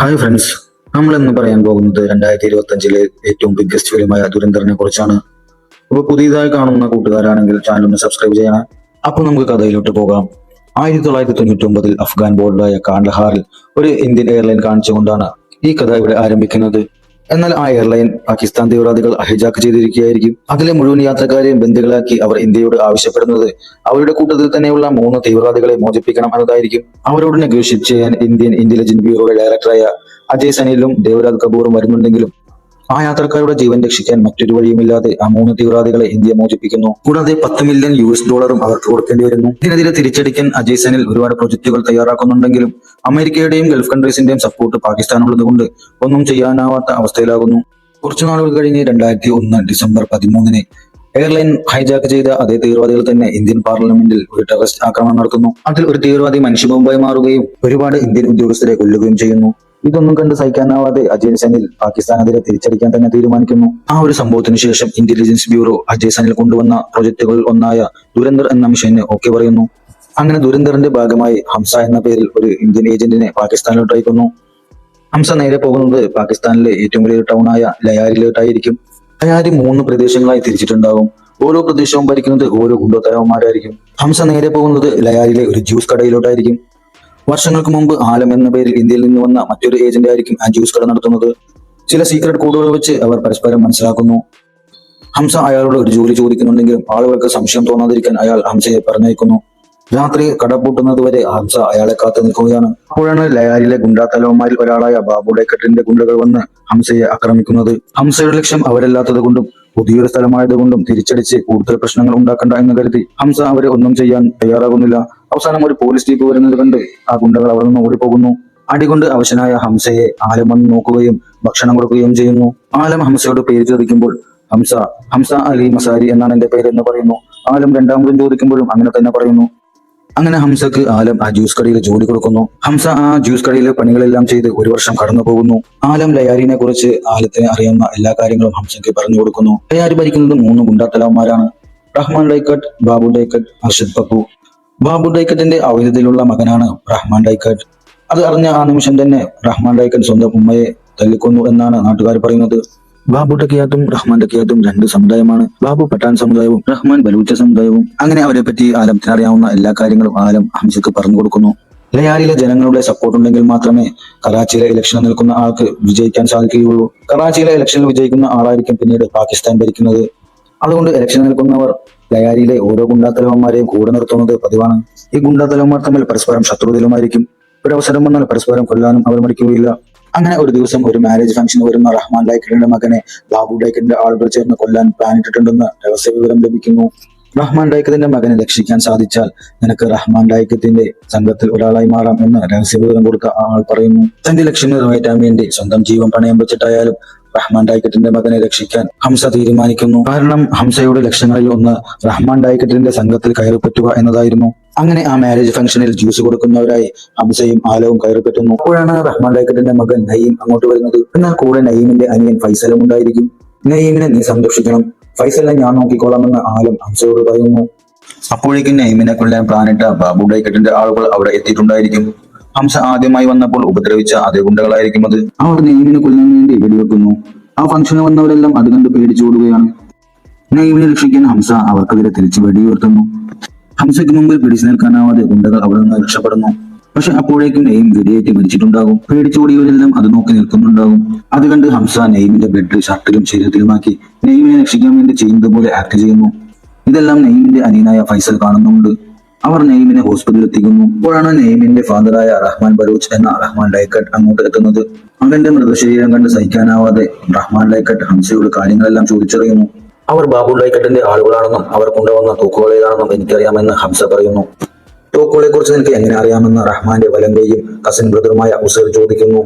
Hi friends നമ്മൾ ഇന്ന് പറയാൻ പോകുന്നത് രണ്ടായിരത്തി ഇരുപത്തി അഞ്ചിലെ ഏറ്റവും ബിഗ്ഗസ്റ്റ് ഫിലിമായ ദുരന്തറിനെ കുറിച്ചാണ്. അപ്പോൾ പുതിയതായി കാണുന്ന കൂട്ടുകാരാണെങ്കിൽ ചാനൽ ഒന്ന് സബ്സ്ക്രൈബ് ചെയ്യണം. അപ്പോൾ നമുക്ക് കഥയിലോട്ട് പോകാം. ആയിരത്തി തൊള്ളായിരത്തി തൊണ്ണൂറ്റി ഒമ്പതിൽ അഫ്ഗാൻ ബോർഡറായ കാണ്ഡഹാറിൽ ഒരു ഇന്ത്യൻ എയർലൈൻ കാണിച്ചുകൊണ്ടാണ് ഈ കഥ ഇവിടെ ആരംഭിക്കുന്നത്. എന്നാൽ ആ എയർലൈൻ പാകിസ്ഥാൻ തീവ്രവാദികൾ ഹൈജാക്ക് ചെയ്തിരിക്കുകയായിരിക്കും. അതിലെ മുഴുവൻ യാത്രക്കാരെയും ബന്ധുക്കളാക്കി അവർ ഇന്ത്യയോട് ആവശ്യപ്പെടുന്നത് അവരുടെ കൂട്ടത്തിൽ തന്നെയുള്ള മൂന്ന് തീവ്രവാദികളെ മോചിപ്പിക്കണം എന്നതായിരിക്കും. അവരോട് നെഗോഷിയേറ്റ് ചെയ്യാൻ ഇന്ത്യൻ ഇന്റലിജൻസ് ബ്യൂറോയുടെ ഡയറക്ടറായ അജയ് സനിലും ദേവരാജ് കപൂറും വരുന്നുണ്ടെങ്കിലും ആ യാത്രക്കാരുടെ ജീവൻ രക്ഷിക്കാൻ മറ്റൊരു വഴിയുമില്ലാതെ ആ മൂന്ന് തീവ്രവാദികളെ ഇന്ത്യ മോചിപ്പിക്കുന്നു. കൂടാതെ പത്ത് മില്യൺ യു എസ് ഡോളറും അവർക്ക് കൊടുക്കേണ്ടി വരുന്നു. ഇതിനെതിരെ തിരിച്ചടിക്കാൻ അജയ് സനിൽ ഒരുപാട് പ്രൊജക്ടുകൾ തയ്യാറാക്കുന്നുണ്ടെങ്കിലും അമേരിക്കയുടെയും ഗൾഫ് കൺട്രീസിന്റെയും സപ്പോർട്ട് പാകിസ്ഥാനുള്ളതുകൊണ്ട് ഒന്നും ചെയ്യാനാവാത്ത അവസ്ഥയിലാകുന്നു. കുറച്ചു നാളുകൾ കഴിഞ്ഞ് രണ്ടായിരത്തി ഒന്ന് ഡിസംബർ പതിമൂന്നിന് എയർലൈൻ ഹൈജാക്ക് ചെയ്ത അതേ തീവ്രവാദികൾ തന്നെ ഇന്ത്യൻ പാർലമെന്റിൽ ഒരു ടെററിസ്റ്റ് ആക്രമണം നടത്തുന്നു. അതിൽ ഒരു തീവ്രവാദി മനുഷ്യബോംബായി മാറുകയും ഒരുപാട് ഇന്ത്യൻ ഉദ്യോഗസ്ഥരെ കൊല്ലുകയും ചെയ്യുന്നു. ഇതൊന്നും കണ്ട് സഹിക്കാനാവാതെ അജയ് സനിൽ പാകിസ്ഥാനെതിരെ തിരിച്ചടിക്കാൻ തന്നെ തീരുമാനിക്കുന്നു. ആ ഒരു സംഭവത്തിന് ശേഷം ഇന്റലിജൻസ് ബ്യൂറോ അജയ് സനിൽ കൊണ്ടുവന്ന പ്രൊജക്ടുകളിൽ ഒന്നായ ദുരന്തർ എന്ന മിഷന് ഓക്കെ പറയുന്നു. അങ്ങനെ ദുരന്തറിന്റെ ഭാഗമായി ഹംസ എന്ന പേരിൽ ഒരു ഇന്ത്യൻ ഏജന്റിനെ പാകിസ്ഥാനിലോട്ട് അയക്കുന്നു. ഹംസ നേരെ പോകുന്നത് പാകിസ്ഥാനിലെ ഏറ്റവും വലിയ ടൗൺ ആയ ലയാരിലോട്ടായിരിക്കും ലയാരി മൂന്ന് പ്രദേശങ്ങളായി തിരിച്ചിട്ടുണ്ടാകും ഓരോ പ്രദേശവും ഭരിക്കുന്നത് ഓരോ ഗുണ്ടോത്തരവന്മാരായിരിക്കും. ഹംസ നേരെ പോകുന്നത് ലയാരിലെ ഒരു ജ്യൂസ് കടയിലോട്ടായിരിക്കും. വർഷങ്ങൾക്ക് മുമ്പ് ആലം എന്ന പേരിൽ ഇന്ത്യയിൽ നിന്ന് വന്ന മറ്റൊരു ഏജന്റ് ആയിരിക്കും ആ ജ്യൂസ് കട നടത്തുന്നത്. ചില സീക്രട്ട് കോഡുകൾ വെച്ച് അവർ പരസ്പരം മനസ്സിലാക്കുന്നു. ഹംസ അയാളോട് ഒരു ജോലി ചോദിക്കുന്നുണ്ടെങ്കിലും ആളുകൾക്ക് സംശയം തോന്നാതിരിക്കാൻ അയാൾ ഹംസയെ പറഞ്ഞയക്കുന്നു. രാത്രി കട പൂട്ടുന്നത് വരെ ഹംസ അയാളെ കാത്തു നിൽക്കുകയാണ്. അപ്പോഴാണ് ലയാരിലെ ഗുണ്ടാത്തലവന്മാരിൽ ഒരാളായ ബാബുടെ കെട്ടിന്റെ ഗുണ്ടകൾ വന്ന് ഹംസയെ ആക്രമിക്കുന്നത്. ഹംസയുടെ ലക്ഷ്യം അവരല്ലാത്തത് കൊണ്ടും പുതിയൊരു സ്ഥലമായതുകൊണ്ടും തിരിച്ചടിച്ച് കൂടുതൽ പ്രശ്നങ്ങൾ ഉണ്ടാക്കണ്ട എന്ന് കരുതി ഹംസ അവരെ ഒന്നും ചെയ്യാൻ തയ്യാറാകുന്നില്ല. അവസാനം ഒരു പോലീസ് ജീപ്പ് വരുന്നത് കണ്ട് ആ ഗുണ്ടകൾ അവിടെ നിന്ന് ഓടിപ്പോകുന്നു. അടികൊണ്ട് അവശനായ ഹംസയെ ആലം വന്ന് നോക്കുകയും ഭക്ഷണം കൊടുക്കുകയും ചെയ്യുന്നു. ആലം ഹംസയോട് പേര് ചോദിക്കുമ്പോൾ ഹംസ ഹംസ അലി മസാരി എന്നാണ് എന്റെ പേര് എന്ന് പറയുന്നു. ആലം രണ്ടാമതും ചോദിക്കുമ്പോഴും അങ്ങനെ തന്നെ പറയുന്നു. അങ്ങനെ ഹംസക്ക് ആലം ആ ജ്യൂസ് കടയിൽ ജോലി കൊടുക്കുന്നു. ഹംസ ആ ജ്യൂസ് കടയിലെ പണികളെല്ലാം ചെയ്ത് ഒരു വർഷം കടന്നു പോകുന്നു. ആലം ലയാരിനെ കുറിച്ച് ആലത്തിന് അറിയാവുന്ന എല്ലാ കാര്യങ്ങളും ഹംസയ്ക്ക് പറഞ്ഞു കൊടുക്കുന്നു. ലയാരി ഭരിക്കുന്നത് മൂന്ന് ഗുണ്ടാത്തലവന്മാരാണ്. റഹ്മാൻ ഡൈക്കട്ട് ബാബു ഡൈക്കട്ട് അർഷദ് പപ്പു. ബാബു ഡൈക്കറ്റിന്റെ ഔദ്യത്തിലുള്ള മകനാണ് റഹ്മാൻ ഡൈക്കട്ട് അത് അറിഞ്ഞ ആ നിമിഷം തന്നെ റഹ്മാൻ ഡൈക്കറ്റ് സ്വന്തം ഉമ്മയെ തല്ലിക്കൊന്നു എന്നാണ് നാട്ടുകാർ പറയുന്നത്. ബാബു ടക്കിയാത്തും റഹ്മാൻ ടക്കിയാത്തും രണ്ട് സമുദായമാണ്. ബാബു പട്ടാൻ സമുദായവും റഹ്മാൻ ബലൂച്ച സമുദായവും. അങ്ങനെ അവരെ പറ്റി ആലംത്തിന് അറിയാവുന്ന എല്ലാ കാര്യങ്ങളും ആലം ഹംസക്ക് പറഞ്ഞു കൊടുക്കുന്നു. ലയാലിലെ ജനങ്ങളുടെ സപ്പോർട്ട് ഉണ്ടെങ്കിൽ മാത്രമേ കറാച്ചിയിലെ ഇലക്ഷനിൽ നിൽക്കുന്ന ആൾക്ക് വിജയിക്കാൻ സാധിക്കുകയുള്ളൂ. കറാച്ചിയിലെ ഇലക്ഷനിൽ വിജയിക്കുന്ന ആളായിരിക്കും പിന്നീട് പാകിസ്ഥാൻ ഭരിക്കുന്നത്. അതുകൊണ്ട് ഇലക്ഷൻ നിൽക്കുന്നവർ ലയാരിയിലെ ഓരോ ഗുണ്ടാത്തലവന്മാരെയും കൂടെ നിർത്തുന്നത് പതിവാണ്. ഈ ഗുണ്ടാത്തലവന്മാർ തമ്മിൽ പരസ്പരം ശത്രുതയിലുമായിരിക്കും ഒരു അവസരം വന്നാൽ പരസ്പരം കൊല്ലാനും അവർ മടിക്കുകയില്ല. അങ്ങനെ ഒരു ദിവസം ഒരു മാരേജ് ഫംഗ്ഷൻ വരുന്ന റഹ്മാൻ ഡൈക്കറ്റിന്റെ മകനെ ബാബു ഡൈക്കറ്റിന്റെ ആളുകൾ ചേർന്ന് കൊല്ലാൻ പ്ലാനിട്ടിട്ടുണ്ടെന്ന് രഹസ്യ വിവരം ലഭിക്കുന്നു. റഹ്മാൻ ഡൈക്കത്തിന്റെ മകനെ രക്ഷിക്കാൻ സാധിച്ചാൽ നിനക്ക് റഹ്മാൻ ഡൈക്കത്തിന്റെ സംഘത്തിൽ ഒരാളായി മാറാം എന്ന് രഹസ്യ വിവരം കൊടുത്ത ആൾ പറയുന്നു. തന്റെ ലക്ഷ്യം നിറവേറ്റാൻ വേണ്ടി സ്വന്തം ജീവൻ പണയം വെച്ചിട്ടായാലും റഹ്മാൻ ഡായ്ക്കറ്റിന്റെ മകനെ രക്ഷിക്കാൻ ഹംസ തീരുമാനിക്കുന്നു. കാരണം ഹംസയുടെ ലക്ഷ്യങ്ങളിൽ ഒന്ന് റഹ്മാൻ ഡായ്ക്കറ്റിന്റെ സംഘത്തിൽ കയറിപ്പറ്റുക എന്നതായിരുന്നു. അങ്ങനെ ആ മാരേജ് ഫംഗ്ഷനിൽ ജ്യൂസ് കൊടുക്കുന്നവരായി ഹംസയും ആലവും കയറിപ്പറ്റുന്നു. അപ്പോഴാണ് റഹ്മാൻ ഡായ്ക്കറ്റിന്റെ മകൻ നയീം അങ്ങോട്ട് വരുന്നത്. എന്നാൽ കൂടെ നയീമിന്റെ അനിയൻ ഫൈസലും ഉണ്ടായിരിക്കും. നയീമിനെ നീ സംരക്ഷിക്കണം. ഫൈസലിനെ ഞാൻ നോക്കിക്കോളാമെന്ന് ആലം ഹംസയോട് പറയുന്നു. അപ്പോഴേക്കും നയീമിനെ കൊല്ലാൻ പ്ലാനിട്ട ബാബു ഡൈക്കറ്റിന്റെ ആളുകൾ അവിടെ എത്തിയിട്ടുണ്ടായിരിക്കും. ഹംസ ആദ്യമായി വന്നപ്പോൾ ഉപദ്രവിച്ച അതേ ഗുണ്ടകളായിരിക്കും അത്. അവർ നെയ്മിനെ കൊല്ലാൻ വേണ്ടി വെടിവെക്കുന്നു ആ ഫംഗ്ഷന് വന്നവരെല്ലാം അത് കണ്ട് പേടിച്ചോടുകയാണ് നെയ്മിനെ രക്ഷിക്കാൻ ഹംസ അവർക്കെതിരെ തിരിച്ച് വെടിയുയർത്തുന്നു. ഹംസയ്ക്ക് മുമ്പിൽ പിടിച്ചു നിൽക്കാനാവാതെ ഗുണ്ടകൾ അവിടെ നിന്ന് രക്ഷപ്പെടുന്നു. പക്ഷെ അപ്പോഴേക്കും നെയ്ം വെടിയേറ്റ് മരിച്ചിട്ടുണ്ടാകും. പേടിച്ചോടിയവരെല്ലാം അത് നോക്കി നിൽക്കുന്നുണ്ടാകും. അത് കണ്ട് ഹംസ നെയ്മിന്റെ ബ്ലഡ് ഷർട്ടിലും ശരീരത്തിലുമാക്കി നെയ്മിനെ രക്ഷിക്കാൻ വേണ്ടി ചെയ്യുന്നത് പോലെ ആക്ട് ചെയ്യുന്നു. ഇതെല്ലാം നെയ്മിന്റെ അനിയനായ ഫൈസൽ കാണുന്നുണ്ട് അവർ നെയ്മിനെ ഹോസ്പിറ്റലിൽ എത്തിക്കുന്നു. അപ്പോഴാണ് നെയ്മിന്റെ ഫാദറായ റഹ്മാൻ ബലൂച്ച് എന്ന റഹ്മാൻ ഡൈക്കട്ട് അങ്ങോട്ട് എത്തുന്നത്. അവന്റെ മൃതശരീരം കണ്ട് സഹിക്കാനാവാതെ റഹ്മാൻ ഡൈക്കട്ട് ഹംസയോട് കാര്യങ്ങളെല്ലാം ചോദിച്ചറിയുന്നു. അവർ ബാബു ഡൈക്കട്ടിന്റെ ആളുകളാണെന്നും അവർ കൊണ്ടുവന്ന തൂക്കുകൾ ഏതാണെന്നും എനിക്കറിയാമെന്ന് ഹംസ പറയുന്നു. തോക്കുകളെ കുറിച്ച് എനിക്ക് എങ്ങനെ അറിയാമെന്ന് റഹ്മാന്റെ വലങ്കയും കസിൻ ബ്രദറുമായ ഉസൈർ ചോദിക്കുന്നു.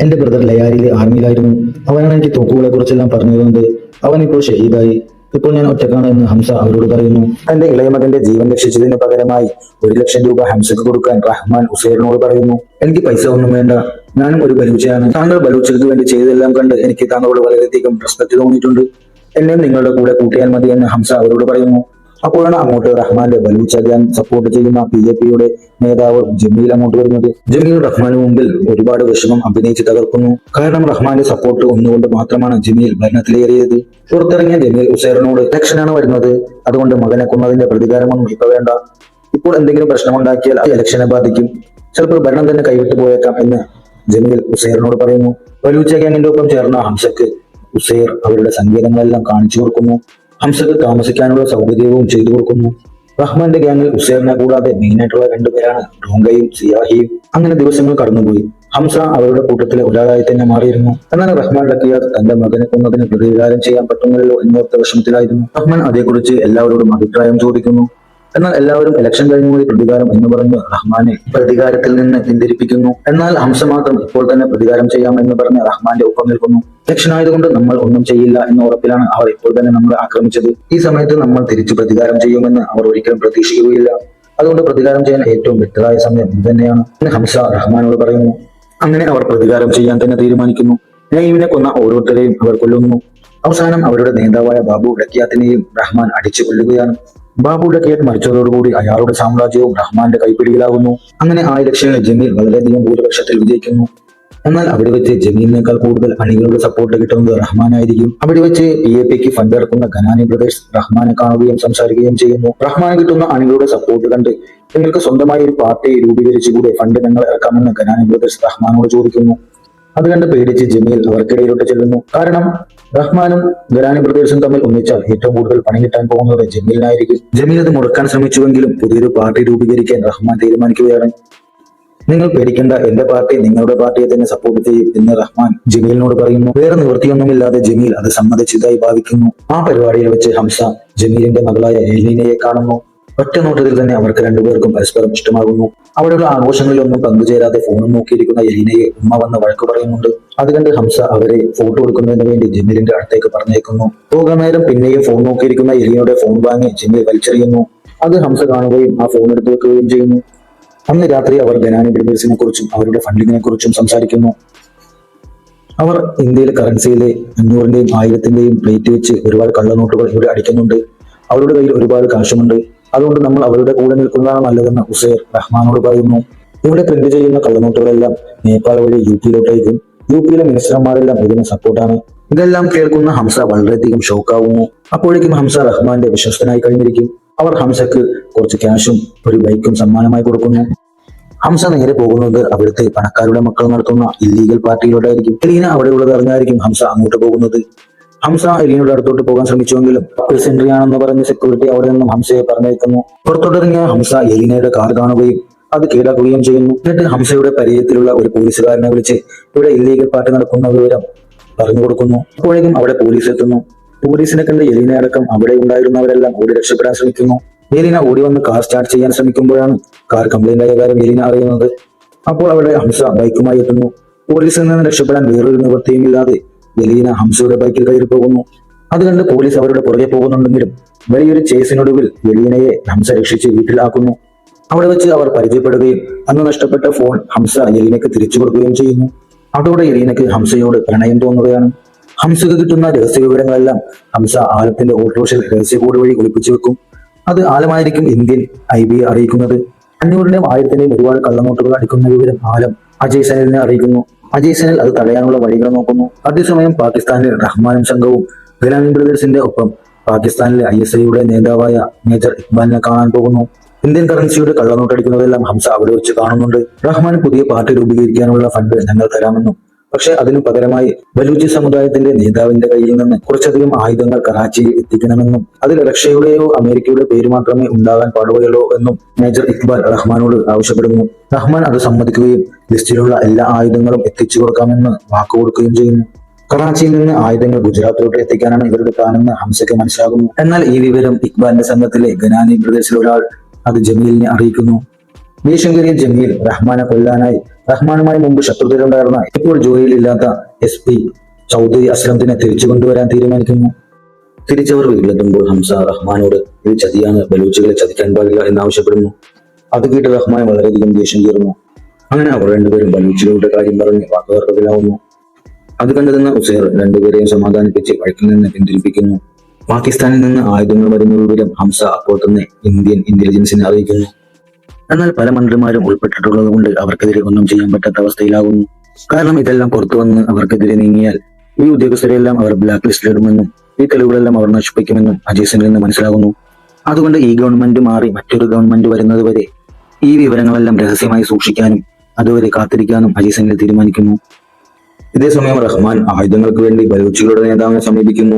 എന്റെ ബ്രദർ ലയാരിയിലെ ആർമിയിലായിരുന്നു അവനാണ് എനിക്ക് തോക്കുകളെ കുറിച്ചെല്ലാം പറഞ്ഞു തന്നത് അവൻ ഇപ്പോൾ ഷഹീദായി ഇപ്പോൾ ഞാൻ ഒറ്റക്കാണ് എന്ന് ഹംസ അവരോട് പറയുന്നു. തന്റെ ഇളയ മകന്റെ ജീവൻ രക്ഷിച്ചതിന് പകരമായി ഒരു ലക്ഷം രൂപ ഹംസക്ക് കൊടുക്കാൻ റഹ്മാൻ ഉസൈറിനോട് പറയുന്നു. എനിക്ക് പൈസ ഒന്നും വേണ്ട. ഞാനും ഒരു ബലൂച്ചയാണ്. താങ്കൾ ബലൂച്ചകൾക്ക് വേണ്ടി ചെയ്തതെല്ലാം കണ്ട് എനിക്ക് താങ്കളോട് വളരെയധികം റെസ്പെക്ട് തോന്നിയിട്ടുണ്ട്. എന്നെ നിങ്ങളുടെ കൂടെ കൂട്ടിയാൽ മതി എന്ന് ഹംസ അവരോട് പറയുന്നു. അപ്പോഴാണ് അങ്ങോട്ട് റഹ്മാന്റെ ബലൂച്ചാൻ സപ്പോർട്ട് ചെയ്യുന്ന പി എ പിയുടെ നേതാവ് ജമീൽ അങ്ങോട്ട് വരുന്നത്. ജമീൽ റഹ്മാന് മുമ്പിൽ ഒരുപാട് വിഷമം അഭിനയിച്ച് തകർക്കുന്നു. കാരണം റഹ്മാന്റെ സപ്പോർട്ട് ഒന്നുകൊണ്ട് മാത്രമാണ് ജമീൽ ഭരണത്തിലേറിയത്. പുറത്തിറങ്ങിയ ജമീൽ ഉസേറിനോട് ഇലക്ഷനാണ് വരുന്നത്. അതുകൊണ്ട് മകനെ കൊന്നതിന്റെ പ്രതികാരമൊന്നും ഇപ്പൊ വേണ്ട. ഇപ്പോൾ എന്തെങ്കിലും പ്രശ്നമുണ്ടാക്കിയാൽ അത് ഇലക്ഷനെ ബാധിക്കും. ചിലപ്പോൾ ഭരണം തന്നെ കൈവിട്ടു പോയേക്കാം എന്ന് ജമീൽ ഉസൈറിനോട് പറയുന്നു. ബലൂച്ച ഗ്യാങ്ങിന്റെ ഒപ്പം ചേർന്ന ഹംസക്ക് ഉസൈർ അവരുടെ സംഗീതങ്ങളെല്ലാം കാണിച്ചു കൊടുക്കുന്നു. ഹംസക്ക് താമസിക്കാനുള്ള സൗകര്യവും ചെയ്തു കൊടുക്കുന്നു. റഹ്മാന്റെ ഗ്യാങ്ങിൽ ഉസേറിനെ കൂടാതെ മെയിനായിട്ടുള്ള രണ്ടുപേരാണ് ഡോങ്കയും സിയാഹിയും. അങ്ങനെ ദിവസങ്ങൾ കടന്നുപോയി. ഹംസ അവരുടെ കൂട്ടത്തിലെ ഒരാളായി തന്നെ മാറിയിരുന്നു. എന്നാൽ റഹ്മാൻ ലക്കിയാർ തന്റെ മകനെ കൊന്നതിന് പ്രതികാരം ചെയ്യാൻ പറ്റുന്നില്ലല്ലോ എന്നോർത്ത വിഷമത്തിലായിരുന്നു. റഹ്മാൻ അതേക്കുറിച്ച് എല്ലാവരോടും അഭിപ്രായം ചോദിക്കുന്നു. എന്നാൽ എല്ലാവരും ഇലക്ഷൻ കഴിഞ്ഞുപോയി പ്രതികാരം എന്ന് പറഞ്ഞ് റഹ്മാനെ പ്രതികാരത്തിൽ നിന്ന് പിന്തിരിപ്പിക്കുന്നു. എന്നാൽ ഹംസ മാത്രം ഇപ്പോൾ തന്നെ പ്രതികാരം ചെയ്യാം എന്ന് പറഞ്ഞ് റഹ്മാന്റെ ഒപ്പം നിൽക്കുന്നു. ഇലക്ഷൻ ആയതുകൊണ്ട് നമ്മൾ ഒന്നും ചെയ്യില്ല എന്ന ഉറപ്പിലാണ് അവർ ഇപ്പോൾ തന്നെ നമ്മളെ ആക്രമിച്ചത്. ഈ സമയത്ത് നമ്മൾ തിരിച്ചു പ്രതികാരം ചെയ്യുമെന്ന് അവർ ഒരിക്കലും പ്രതീക്ഷിക്കുകയില്ല. അതുകൊണ്ട് പ്രതികാരം ചെയ്യാൻ ഏറ്റവും വ്യക്തമായ സമയം ഇത് തന്നെയാണ് ഹംസ റഹ്മാനോട് പറയുന്നു അങ്ങനെ അവർ പ്രതികാരം ചെയ്യാൻ തന്നെ തീരുമാനിക്കുന്നു. നെയ്മിനെ കൊന്ന ഓരോരുത്തരെയും അവർ കൊല്ലുന്നു. അവസാനം അവരുടെ നേതാവായ ബാബു ഡക്കിയാത്തിനെയും റഹ്മാൻ അടിച്ചു കൊല്ലുകയാണ് ബാബു കേട്ട് മരിച്ചതോടുകൂടി അയാളുടെ സാമ്രാജ്യവും റഹ്മാന്റെ കൈപ്പിടിയിലാകുന്നു. അങ്ങനെ ആ ഇലക്ഷനിൽ ജമീൽ വളരെയധികം ഭൂരിപക്ഷത്തിൽ വിജയിക്കുന്നു. എന്നാൽ അവിടെ വെച്ച് ജമീലിനേക്കാൾ കൂടുതൽ അണികളുടെ സപ്പോർട്ട് കിട്ടുന്നത് റഹ്മാനായിരിക്കും അവിടെ വെച്ച് പി എ പിക്ക് ഫണ്ട് ഇറക്കുന്ന ഖനാനി ബ്രദേഴ്സ് റഹ്മാനെ കാണുകയും സംസാരിക്കുകയും ചെയ്യുന്നു. റഹ്മാന് കിട്ടുന്ന അണികളുടെ സപ്പോർട്ട് കണ്ട് നിങ്ങൾക്ക് സ്വന്തമായി ഒരു പാർട്ടി രൂപീകരിച്ചുകൂടെ ഫണ്ട് ഞങ്ങൾ ഇറക്കാമെന്ന് ഖനാനി ബ്രദേഴ്സ് റഹ്മാനോട് ചോദിക്കുന്നു. അത് കണ്ട് പേടിച്ച് ജമീൽ അവർക്കിടയിലോട്ട് ചെല്ലുന്നു. കാരണം റഹ്മാനും ഗരാനി ബ്രദേഴ്സും തമ്മിൽ ഒന്നിച്ചാൽ ഏറ്റവും കൂടുതൽ പണി കിട്ടാൻ പോകുന്നത് ജമീലിനായിരിക്കും. ജമീൽ അത് മുടക്കാൻ ശ്രമിച്ചുവെങ്കിലും പുതിയൊരു പാർട്ടി രൂപീകരിക്കാൻ റഹ്മാൻ തീരുമാനിക്കുകയാണ്. നിങ്ങൾ പേടിക്കേണ്ട എന്റെ പാർട്ടി നിങ്ങളുടെ പാർട്ടിയെ തന്നെ സപ്പോർട്ട് ചെയ്യും എന്ന് റഹ്മാൻ ജമീലിനോട് പറയുന്നു. വേറെ നിവൃത്തിയൊന്നുമില്ലാതെ ജമീൽ അത് സമ്മതിച്ചതായി ഭാവിക്കുന്നു. ആ പരിപാടിയിൽ വെച്ച് ഹംസ ജമീലിന്റെ മകളായ എലീനയെ കാണുന്നു. ഒറ്റ നോട്ടത്തിൽ തന്നെ അവർക്ക് രണ്ടുപേർക്കും പരസ്പരം ഇഷ്ടമാകുന്നു. അവിടെയുള്ള ആഘോഷങ്ങളിലൊന്നും പങ്കുചേരാതെ ഫോണും നോക്കിയിരിക്കുന്ന എലീനയെ ഉമ്മ വന്ന് വഴക്ക് പറയുന്നുണ്ട്. അത് കണ്ട് ഹംസ അവരെ ഫോട്ടോ എടുക്കുന്നതിന് വേണ്ടി ജമീലിന്റെ അടുത്തേക്ക് പറഞ്ഞേക്കുന്നു. പോകാൻ നേരം പിന്നെയും ഫോൺ നോക്കിയിരിക്കുന്ന എലീനയുടെ ഫോൺ വാങ്ങി ജമീൽ വലിച്ചെറിയുന്നു. അത് ഹംസ കാണുകയും ആ ഫോൺ എടുത്തു വെക്കുകയും ചെയ്യുന്നു. അന്ന് രാത്രി അവർ ബനാനി ബ്രദേഴ്സിനെ കുറിച്ചും അവരുടെ ഫണ്ടിങ്ങിനെ കുറിച്ചും സംസാരിക്കുന്നു. അവർ ഇന്ത്യയിലെ കറൻസിയിലെ അഞ്ഞൂറിന്റെയും ആയിരത്തിന്റെയും പ്ലേറ്റ് വെച്ച് ഒരുപാട് കള്ളനോട്ടുകൾ ഇവിടെ അടിക്കുന്നുണ്ട്. അവരുടെ കയ്യിൽ ഒരുപാട് കാശുമുണ്ട്. അതുകൊണ്ട് നമ്മൾ അവരുടെ കൂടെ നിൽക്കുന്നതാണ് നല്ലതെന്ന് ഹുസൈൻ റഹ്മാനോട് പറയുന്നു. ഇവിടെ പ്രിന്റ് ചെയ്യുന്ന കള്ളനോട്ടുകളെല്ലാം നേപ്പാൾ വഴി യു പിയിലോട്ടേക്കും യു പിയിലെ മിനിസ്റ്റർമാരെല്ലാം ഇതിന് സപ്പോർട്ടാണ്. ഇതെല്ലാം കേൾക്കുന്ന ഹംസ വളരെയധികം ഷോക്കാവുന്നു. അപ്പോഴേക്കും ഹംസ റഹ്മാന്റെ വിശ്വസ്തനായി കഴിഞ്ഞിരിക്കും. അവർ ഹംസക്ക് കുറച്ച് ക്യാഷും ഒരു ബൈക്കും സമ്മാനമായി കൊടുക്കുന്നു. ഹംസ നേരെ പോകുന്നത് അവിടുത്തെ പണക്കാരുടെ മക്കൾ നടത്തുന്ന ഇല്ലീഗൽ പാർട്ടിയിലോട്ടായിരിക്കും എലീന അവിടെയുള്ളത് അറിഞ്ഞായിരിക്കും ഹംസ അങ്ങോട്ട് പോകുന്നത്. ഹംസ എലീനയുടെ അടുത്തോട്ട് പോകാൻ ശ്രമിച്ചുവെങ്കിലും ആണെന്ന് പറഞ്ഞ് സെക്യൂരിറ്റി അവിടെ നിന്നും ഹംസയെ പറഞ്ഞേക്കുന്നു പുറത്തോട്ടിറങ്ങിയ ഹംസ എലിനയുടെ കാർ കാണുകയും അത് കീടാക്കുകയും ചെയ്യുന്നു. എന്നിട്ട് ഹംസയുടെ പരിചയത്തിലുള്ള ഒരു പോലീസുകാരനെ വിളിച്ച് ഇവിടെ ഇല്ലീഗൽ പാർട്ടി നടക്കുന്ന വിവരം പറഞ്ഞു കൊടുക്കുന്നു. അപ്പോഴേക്കും അവിടെ പോലീസ് എത്തുന്നു. പോലീസിനെ കണ്ട് എലീന അടക്കം അവിടെ ഉണ്ടായിരുന്നവരെല്ലാം ഓടി രക്ഷപ്പെടാൻ ശ്രമിക്കുന്നു. എലിന ഓടി വന്ന് കാർ സ്റ്റാർട്ട് ചെയ്യാൻ ശ്രമിക്കുമ്പോഴാണ് കാർ കംപ്ലൈന്റ് ആയ കാര്യം എലിന അറിയുന്നത്. അപ്പോൾ അവിടെ ഹംസ ബൈക്കുമായി എത്തുന്നു. പോലീസിൽ നിന്ന് രക്ഷപ്പെടാൻ വേറൊരു നിവൃത്തിയുമില്ലാതെ എലീന ഹംസയുടെ ബൈക്കിൽ കയറി പോകുന്നു. അത് കണ്ട് പോലീസ് അവരുടെ പുറകെ പോകുന്നുണ്ടെങ്കിലും വലിയൊരു ചേസിനൊടുവിൽ എലീനയെ ഹംസ രക്ഷിച്ച് വീട്ടിലാക്കുന്നു. അവിടെ വെച്ച് അവർ പരിചയപ്പെടുകയും അന്ന് നഷ്ടപ്പെട്ട ഫോൺ ഹംസ എലീനയ്ക്ക് തിരിച്ചു കൊടുക്കുകയും ചെയ്യുന്നു. അതോടെ എലീനയ്ക്ക് ഹംസയോട് പ്രണയം തോന്നുകയാണ്. ഹംസക്ക് കിട്ടുന്ന രഹസ്യ വിവരങ്ങളെല്ലാം ഹംസ ആലത്തിന്റെ ഓട്ടോറിക്ഷയിൽ രഹസ്യ കോഡ് വഴി ഒളിപ്പിച്ചു വെക്കും. അത് ആലമായിരിക്കും ഇന്ത്യൻ ഐ ബി അറിയിക്കുന്നത്. അഞ്ഞൂറിന്റെയും ആയിരത്തിന്റെയും ഒരുപാട് കള്ളനോട്ടുകൾ അടിക്കുന്ന വിവരം ആലം അജയ് സനലിനെ അറിയിക്കുന്നു. അജയ് സനൽ അത് തടയാനുള്ള വഴികൾ നോക്കുന്നു. അതേസമയം പാകിസ്ഥാനിലെ റഹ്മാനും സംഘവും ഗലാനി ബ്രദേഴ്സിന്റെ ഒപ്പം പാകിസ്ഥാനിലെ ഐ എസ് ഐയുടെ നേതാവായ മേജർ ഇക്ബാലിനെ കാണാൻ പോകുന്നു. ഇന്ത്യൻ കറൻസിയുടെ കള്ളനോട്ടടിക്കുന്നതെല്ലാം ഹംസ അവിടെ വെച്ച് കാണുന്നുണ്ട്. റഹ്മാൻ പുതിയ പാർട്ടി രൂപീകരിക്കാനുള്ള ഫണ്ട് ഞങ്ങൾ തരാമെന്നും പക്ഷെ അതിനു പകരമായി ബലൂചി സമുദായത്തിന്റെ നേതാവിന്റെ കയ്യിൽ നിന്ന് കുറച്ചധികം ആയുധങ്ങൾ കറാച്ചിയിൽ എത്തിക്കണമെന്നും അതിൽ റഷ്യയുടെയോ അമേരിക്കയുടെ പേര് മാത്രമേ ഉണ്ടാകാൻ പാടുകയുള്ളൂ എന്നും മേജർ ഇക്ബാൽ റഹ്മാനോട് ആവശ്യപ്പെടുന്നു. റഹ്മാൻ അത് സമ്മതിക്കുകയും ലിസ്റ്റിലുള്ള എല്ലാ ആയുധങ്ങളും എത്തിച്ചു കൊടുക്കാമെന്ന് വാക്കുകൊടുക്കുകയും ചെയ്യുന്നു. കറാച്ചിയിൽ നിന്ന് ആയുധങ്ങൾ ഗുജറാത്തിലോട്ട് എത്തിക്കാനാണ് ഇവരുടെ പ്ലാനെന്ന് ഹംസയ്ക്ക് മനസ്സിലാകുന്നു. എന്നാൽ ഈ വിവരം ഇക്ബാലിന്റെ സംഘത്തിലെ ഗനാനി പ്രദേശിലെ ഒരാൾ അത് ജമീലിനെ അറിയിക്കുന്നു. ഭീഷങ്കരി ജമീൽ റഹ്മാനെ കൊല്ലാനായി റഹ്മാനുമായി മുമ്പ് ശത്രുതയിലുണ്ടായിരുന്ന ഇപ്പോൾ ജോലിയിലില്ലാത്ത എസ് പി ചൗധരി അസ്ലംത്തിനെ തിരിച്ചു കൊണ്ടുവരാൻ തീരുമാനിക്കുന്നു. തിരിച്ചവർ വീട്ടിലെത്തുമ്പോൾ ഹംസ റഹ്മാനോട് ഇത് ചതിയാണ് ബലൂച്ചുകളെ ചതിക്കാൻ പാടില്ല എന്നാവശ്യപ്പെടുന്നു. അത് കേട്ട് റഹ്മാൻ വളരെയധികം ദേഷ്യം തീർന്നു അങ്ങനെ അവർ രണ്ടുപേരും ബലൂച്ചുകളുടെ കാര്യം പറഞ്ഞ് വാക്കുതർക്കത്തിലാവുന്നു. അത് കണ്ടതെന്ന ഉസേർ രണ്ടുപേരെയും സമാധാനിപ്പിച്ച് വഴക്കിൽ നിന്ന് പിന്തിരിപ്പിക്കുന്നു. പാകിസ്ഥാനിൽ നിന്ന് ആയുധങ്ങൾ വരുന്ന വിവരം ഹംസ അപ്പോൾ തന്നെ ഇന്ത്യൻ ഇന്റലിജൻസിനെ അറിയിക്കുന്നു. എന്നാൽ പല മന്ത്രിമാരും ഉൾപ്പെട്ടിട്ടുള്ളത് കൊണ്ട് അവർക്കെതിരെ ഒന്നും ചെയ്യാൻ പറ്റാത്ത അവസ്ഥയിലാകുന്നു. കാരണം ഇതെല്ലാം പുറത്തു വന്ന് അവർക്കെതിരെ നീങ്ങിയാൽ ഈ ഉദ്യോഗസ്ഥരെല്ലാം അവർ ബ്ലാക്ക് ലിസ്റ്റിലിടുമെന്നും ഈ തെളിവുകളെല്ലാം അവർ നശിപ്പിക്കുമെന്നും അജീസിൽ നിന്ന് മനസ്സിലാകുന്നു. അതുകൊണ്ട് ഈ ഗവൺമെന്റ് മാറി മറ്റൊരു ഗവൺമെന്റ് വരുന്നത് വരെ ഈ വിവരങ്ങളെല്ലാം രഹസ്യമായി സൂക്ഷിക്കാനും അതുവരെ കാത്തിരിക്കാനും അജീസിനെ തീരുമാനിക്കുന്നു. ഇതേസമയം റഹ്മാൻ ആയുധങ്ങൾക്ക് വേണ്ടി ബലൂച്ചികളുടെ നേതാവിനെ സമീപിക്കുന്നു.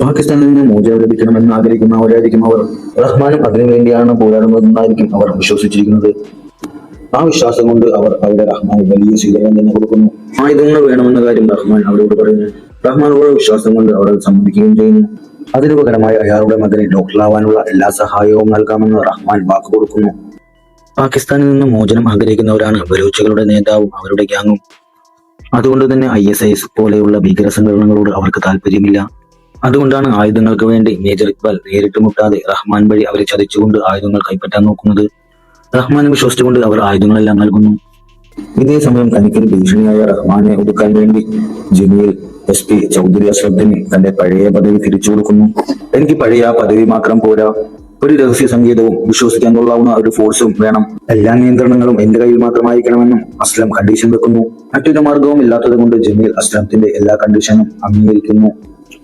പാകിസ്ഥാനിൽ നിന്ന് മോചനം ആഗ്രഹിക്കുന്നവരായിരിക്കും അവർ. റഹ്മാനും അതിനുവേണ്ടിയാണ് പോരാടുന്നതെന്നായിരിക്കും അവർ വിശ്വസിച്ചിരിക്കുന്നത്. ആ വിശ്വാസം കൊണ്ട് അവർ അവരുടെ റഹ്മാൻ വലിയ സ്വീകരണം തന്നെ കൊടുക്കുന്നു. ആയുധങ്ങൾ വേണമെന്ന കാര്യം റഹ്മാൻ അവരോട് പറയുന്നു. റഹ്മാനോട് വിശ്വാസം കൊണ്ട് അവർ സമ്മതിക്കുകയും ചെയ്യുന്നു. അതിനു പകരമായി അയാളുടെ മകനെ ഡോക്ടറാവാനുള്ള എല്ലാ സഹായവും നൽകാമെന്ന് റഹ്മാൻ വാക്ക് കൊടുക്കുന്നു. പാകിസ്ഥാനിൽ നിന്ന് മോചനം ആഗ്രഹിക്കുന്നവരാണ് ബലൂച്ചുകളുടെ നേതാവും അവരുടെ ഗ്യാങ്ങും. അതുകൊണ്ട് തന്നെ ഐ എസ് ഐ എസ് പോലെയുള്ള ഭീകര സംഘടനകളോട് അവർക്ക് താല്പര്യമില്ല അതുകൊണ്ടാണ് ആയുധങ്ങൾക്ക് വേണ്ടി മേജർ ഇക്ബാൽ നേരിട്ട് മുട്ടാതെ റഹ്മാൻ വഴി അവരെ ചതിച്ചുകൊണ്ട് ആയുധങ്ങൾ കൈപ്പറ്റാൻ നോക്കുന്നത്. റഹ്മാനെ വിശ്വസിച്ചുകൊണ്ട് അവർ ആയുധങ്ങളെല്ലാം നൽകുന്നു. ഇതേ സമയം തനിക്കൊരു ഭീഷണിയായ റഹ്മാനെ ഒതുക്കാൻ വേണ്ടി ജമീൽ എസ് പി ചൗധരി അഷ്റഫിന് തന്റെ പഴയ പദവി തിരിച്ചു കൊടുക്കുന്നു. എനിക്ക് പഴയ പദവി മാത്രം പോരാ. ഒരു രഹസ്യ സംഗീതവും വിശ്വസിക്കാൻ കൊള്ളാവുന്ന ഒരു ഫോഴ്സും വേണം. എല്ലാ നിയന്ത്രണങ്ങളും എന്റെ കയ്യിൽ മാത്രമായിരിക്കണമെന്നും അസ്ലം കണ്ടീഷൻ വെക്കുന്നു. മറ്റൊരു മാർഗവും ഇല്ലാത്തത് കൊണ്ട് ജമീൽ അസ്ലാമത്തിന്റെ എല്ലാ കണ്ടീഷനും അംഗീകരിക്കുന്നു.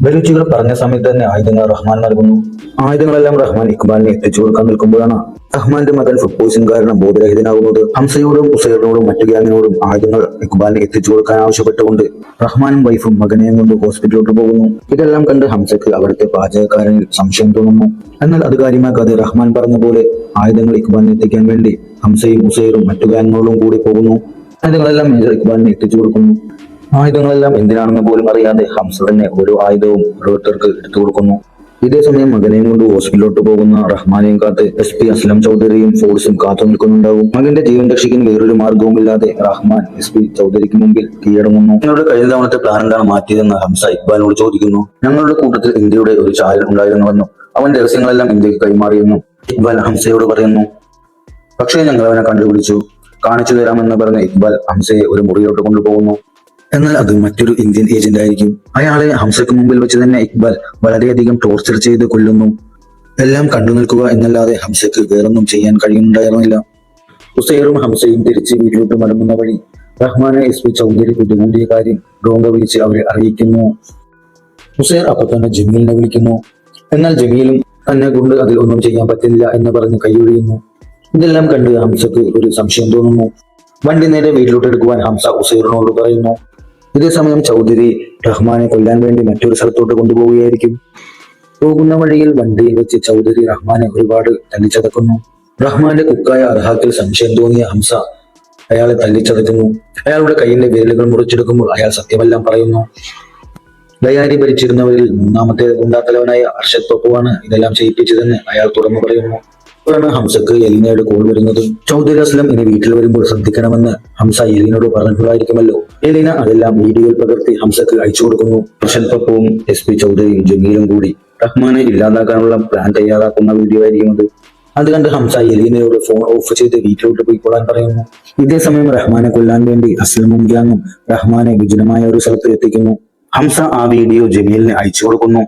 ബലൂച്ചികൾ പറഞ്ഞ സമയത്ത് തന്നെ ആയുധങ്ങൾ റഹ്മാൻ നൽകുന്നു. ആയുധങ്ങളെല്ലാം റഹ്മാൻ ഇക്ബാലിനെ എത്തിച്ചു കൊടുക്കാൻ നിൽക്കുമ്പോഴാണ് റഹ്മാന്റെ മകൻ ഫുഡ് കാരണം ബോധരഹിതനാകുന്നത്. ഹംസയോടും ഉസൈറിനോടും മറ്റു ഗ്യാങ്ങിനോടും ആയുധങ്ങൾ ഇക്ബാലിനെ എത്തിച്ചു കൊടുക്കാൻ ആവശ്യപ്പെട്ടുകൊണ്ട് റഹ്മാനും വൈഫും മകനെയും കൊണ്ട് ഹോസ്പിറ്റലിലോട്ട് പോകുന്നു. ഇതെല്ലാം കണ്ട് ഹംസക്ക് അവിടുത്തെ പാചകക്കാരനിൽ സംശയം തോന്നുന്നു. എന്നാൽ അത് കാര്യമാക്കാതെ റഹ്മാൻ പറഞ്ഞ പോലെ ആയുധങ്ങൾ ഇക്ബാലിനെ എത്തിക്കാൻ വേണ്ടി ഹംസയും ഉസൈറും മറ്റു ഗ്യാങ്ങുകളും കൂടി പോകുന്നു. ആയുധങ്ങളെല്ലാം മേജർ ഇക്ബാലിനെ എത്തിച്ചു കൊടുക്കുന്നു. ആയുധങ്ങളെല്ലാം എന്തിനാണെന്ന് പോലും അറിയാതെ ഹംസ തന്നെ ഓരോ ആയുധവും ഓരോരുത്തർക്ക് എടുത്തു കൊടുക്കുന്നു. ഇതേസമയം മകനെയും കൊണ്ട് ഹോസ്പിറ്റലിലോട്ട് പോകുന്ന റഹ്മാനെയും കാത്ത് എസ് പി അസ്ലം ചൗധരിയും ഫോഴ്സും കാത്തു നിൽക്കുന്നുണ്ടാവും. മകന്റെ ജീവൻ രക്ഷിക്കാൻ വേറൊരു മാർഗവും ഇല്ലാതെ റഹ്മാൻ എസ് പി ചൗധരിക്ക് മുമ്പിൽ കീഴടങ്ങുന്നു. ഞങ്ങളുടെ കഴിഞ്ഞ തവണത്തെ പ്ലാൻ എന്താണ് മാറ്റിയതെന്ന് ഹംസ ഇക്ബാലിനോട് ചോദിക്കുന്നു. ഞങ്ങളുടെ കൂട്ടത്തിൽ ഇന്ത്യയുടെ ഒരു ചായൽ ഉണ്ടായിരുന്നുവെന്നും അവൻ രഹസ്യങ്ങളെല്ലാം ഇന്ത്യയ്ക്ക് കൈമാറിയെന്നും ഇക്ബാൽ ഹംസയോട് പറയുന്നു. പക്ഷേ ഞങ്ങൾ അവനെ കണ്ടുപിടിച്ചു. കാണിച്ചു തരാമെന്ന് പറഞ്ഞ ഇക്ബാൽ ഹംസയെ ഒരു മുറിയിലോട്ട് കൊണ്ടുപോകുന്നു. എന്നാൽ അത് മറ്റൊരു ഇന്ത്യൻ ഏജന്റ് ആയിരിക്കും. അയാളെ ഹംസക്ക് മുമ്പിൽ വെച്ച് തന്നെ ഇക്ബാൽ വളരെയധികം ടോർച്ചർ ചെയ്ത് കൊല്ലുന്നു. എല്ലാം കണ്ടു നിൽക്കുക എന്നല്ലാതെ ഹംസക്ക് വേറൊന്നും ചെയ്യാൻ കഴിയുന്നുണ്ടായിരുന്നില്ല. ഹുസൈറും ഹംസയും തിരിച്ച് വീട്ടിലോട്ട് മടങ്ങുന്ന വഴി റഹ്മാനെ എസ് പി ചൗധരി പിടികൂടിയ കാര്യം ഡോങ്ക വിളിച്ച് അവരെ അറിയിക്കുന്നു. ഹുസൈർ അപ്പൊ തന്നെ ജമീലിനെ വിളിക്കുന്നു. എന്നാൽ ജമീലും തന്നെ കൊണ്ട് അതിൽ ഒന്നും ചെയ്യാൻ പറ്റില്ല എന്ന് പറഞ്ഞ് കൈയൊഴിയുന്നു. ഇതെല്ലാം കണ്ട് ഹംസക്ക് ഒരു സംശയം തോന്നുന്നു. വണ്ടി നേരെ വീട്ടിലോട്ട് എടുക്കുവാൻ ഹംസ ഹുസൈറിനോട് പറയുന്നു. ഇതേ സമയം ചൗധരി റഹ്മാനെ കൊല്ലാൻ വേണ്ടി മറ്റൊരു സ്ഥലത്തോട്ട് കൊണ്ടുപോവുകയായിരിക്കും. പോകുന്ന വഴിയിൽ വണ്ടിയിൽ വെച്ച് ചൗധരി റഹ്മാനെ ഒരുപാട് തല്ലിച്ചതക്കുന്നു. റഹ്മാന്റെ കുക്കായ അർഹാക്കിൽ സംശയം തോന്നിയ ഹംസ അയാളെ തല്ലിച്ചതക്കുന്നു. അയാളുടെ കൈയിലെ വിരലുകൾ മുറിച്ചെടുക്കുമ്പോൾ അയാൾ സത്യമെല്ലാം പറയുന്നു. ദയാരി ഭരിച്ചിരുന്നവരിൽ മൂന്നാമത്തെ ഗുണ്ടാത്തലവനായ അർഷദ് പപ്പുവാണ് ഇതെല്ലാം ചെയ്യിപ്പിച്ചതെന്ന് അയാൾ തുറന്നു പറയുന്നു. അപ്പോഴാണ് ഹംസക്ക് എലിനയുടെ കോൾ വരുന്നത് ചൗധരി അസ്ലം ഇനി വീട്ടിൽ വരുമ്പോൾ ശ്രദ്ധിക്കണമെന്ന് ഹംസ എലിനോട് പറഞ്ഞിട്ടുണ്ടായിരിക്കുമല്ലോ എലിന അതെല്ലാം വീഡിയോയിൽ പകർത്തി ഹംസക്ക് അയച്ചു കൊടുക്കുന്നു. പ്രശൽ പപ്പവും എസ് പി ചൗധരിയും ജമീലും കൂടി റഹ്മാനെ ഇല്ലാതാക്കാനുള്ള പ്ലാൻ തയ്യാറാക്കുന്ന വീഡിയോ ആയിരിക്കും അത്. അത് കണ്ട് ഹംസ എലീനയോട് ഫോൺ ഓഫ് ചെയ്ത് വീട്ടിലോട്ട് പോയിക്കൊള്ളാൻ പറയുന്നു. ഇതേ സമയം റഹ്മാനെ കൊല്ലാൻ വേണ്ടി അസ്ലമും ഗ്യാങ്ങും റഹ്മാനെ വിജനമായ ഒരു സ്ഥലത്ത് എത്തിക്കുന്നു. ഹംസ ആ വീഡിയോ ജമീലിനെ അയച്ചു കൊടുക്കുന്നു.